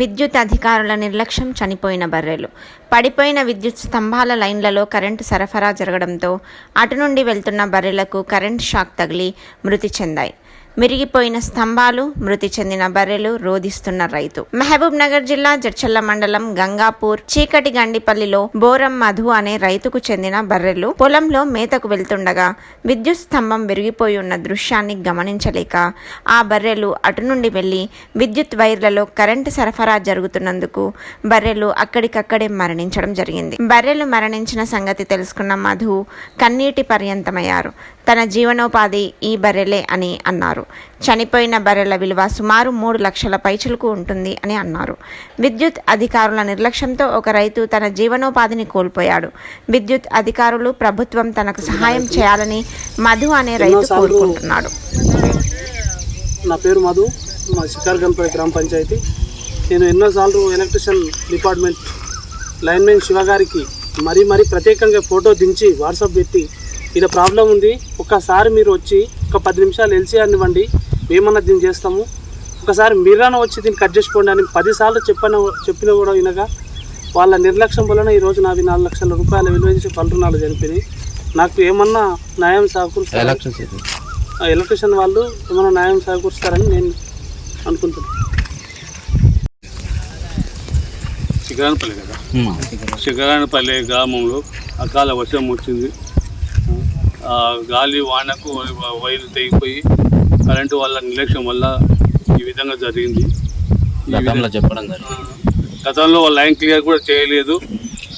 విద్యుత్ అధికారుల నిర్లక్ష్యం చనిపోయిన బర్రెలు. పడిపోయిన విద్యుత్ స్తంభాల లైన్లలో కరెంటు సరఫరా జరగడంతో అటు నుండి వెళ్తున్న బర్రెలకు కరెంట్ షాక్ తగిలి మృతి చెందాయి. మిరిగిపోయిన స్తంభాలు మృతి చెందిన బర్రెలు రోధిస్తున్న రైతు. మహబూబ్ నగర్ జిల్లా జడ్చల్ల మండలం గంగాపూర్ చీకటి గండిపల్లిలో బోరం మధు అనే రైతుకు చెందిన బర్రెలు పొలంలో మేతకు వెళ్తుండగా విద్యుత్ స్తంభం విరిగిపోయి ఉన్న దృశ్యాన్ని గమనించలేక ఆ బర్రెలు అటు నుండి వెళ్ళి విద్యుత్ వైర్లలో కరెంటు సరఫరా జరుగుతున్నందుకు బర్రెలు అక్కడికక్కడే మరణించడం జరిగింది. బర్రెలు మరణించిన సంగతి తెలుసుకున్న మధు కన్నీటి పర్యంతమయ్యారు. తన జీవనోపాధి ఈ బర్రెలే అని అన్నారు. చనిపోయిన బర్రెల విలువ సుమారు మూడు లక్షల పైచులకు ఉంటుంది అని అన్నారు. విద్యుత్ అధికారుల నిర్లక్ష్యంతో ఒక రైతు తన జీవనోపాధిని కోల్పోయాడు. విద్యుత్ అధికారులు ప్రభుత్వం తనకు సహాయం చేయాలని మధు అనే రైతు కోరుకుంటున్నాడు. నా పేరు మధు. మా గణపతి గ్రామ పంచాయతీ. నేను ఎన్నోసార్లు ఎలక్ట్రిషియన్ డిపార్ట్మెంట్ లైన్మెన్ శివ గారికి మరీ మరీ ప్రత్యేకంగా ఫోటో దించి వాట్సాప్ పెట్టి ఇలా ప్రాబ్లం ఉంది. ఒక్కసారి మీరు వచ్చి ఒక పది నిమిషాలు ఎల్సీఆర్ ఇవ్వండి. మేమన్నా దీన్ని చేస్తాము. ఒకసారి మీరైనా వచ్చి దీన్ని కట్ చేసుకోండి అని పదిసార్లు చెప్పిన చెప్పినా కూడా వినగా వాళ్ళ నిర్లక్ష్యం వలన ఈరోజు నావి నాలుగు లక్షల రూపాయల విలువ చేసి పలు రుణాలు చనిపోయినాయి నాకు ఏమన్నా న్యాయం ఆ ఎలక్ట్రిషియన్ వాళ్ళు ఏమైనా న్యాయం సమకూరుస్తారని నేను అనుకుంటున్నాను. శిఖరానపల్లి కదా? శిఖరానపల్లి గ్రామంలో అకాల వర్షం వచ్చింది. గాలి వానకు వైరు తెగిపోయి కరెంటు వల్ల నిర్లక్ష్యం వల్ల ఈ విధంగా జరిగింది. గతంలో చెప్పడం గతంలో వాళ్ళు లైన్ క్లియర్ కూడా చేయలేదు.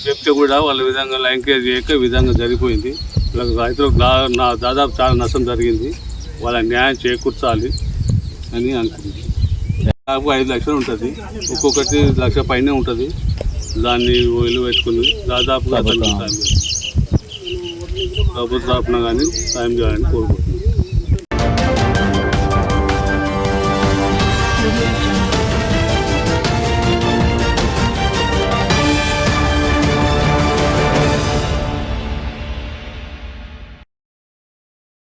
చెప్తే కూడా వాళ్ళ విధంగా లైన్ క్లియర్ చేయక విధంగా జరిగిపోయింది. వాళ్ళకి రైతులకు నా దాదాపు చాలా నష్టం జరిగింది. వాళ్ళ న్యాయం చేకూర్చాలి అని అనుకుంటున్నాను. దాదాపు ఐదు లక్షలు ఉంటుంది. ఒక్కొక్కటి లక్ష పైనే ఉంటుంది. దాన్ని విలువ పెట్టుకుని దాదాపుగా అతను তারপর আপনাকে আমি টাইম জয়েন করব।